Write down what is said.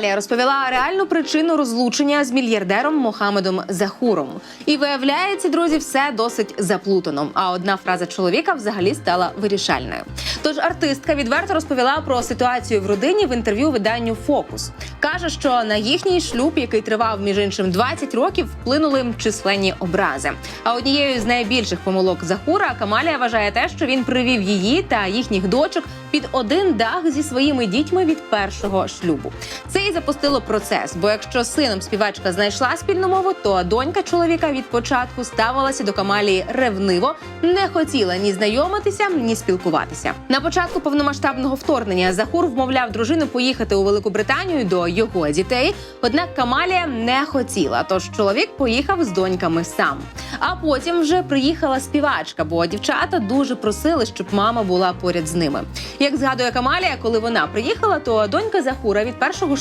Камалія розповіла реальну причину розлучення з мільярдером Мохамедом Захуром. І виявляється, друзі, все досить заплутано. А одна фраза чоловіка взагалі стала вирішальною. Тож артистка відверто розповіла про ситуацію в родині в інтерв'ю виданню Фокус. каже, що на їхній шлюб, який тривав між іншим 20 років, вплинули численні образи. А однією з найбільших помилок Захура Камалія вважає те, що він привів її та їхніх дочок під один дах зі своїми дітьми від першого шлюбу. Це і запустило процес. Бо якщо сином співачка знайшла спільну мову, то донька чоловіка від початку ставилася до Камалії ревниво, не хотіла ні знайомитися, ні спілкуватися. На початку повномасштабного вторгнення Захур вмовляв дружину поїхати у Велику Британію до його дітей. Однак Камалія не хотіла, тож чоловік поїхав з доньками сам. А потім вже приїхала співачка, бо дівчата дуже просили, щоб мама була поряд з ними. Як згадує Камалія, коли вона приїхала, то донька Захура від першого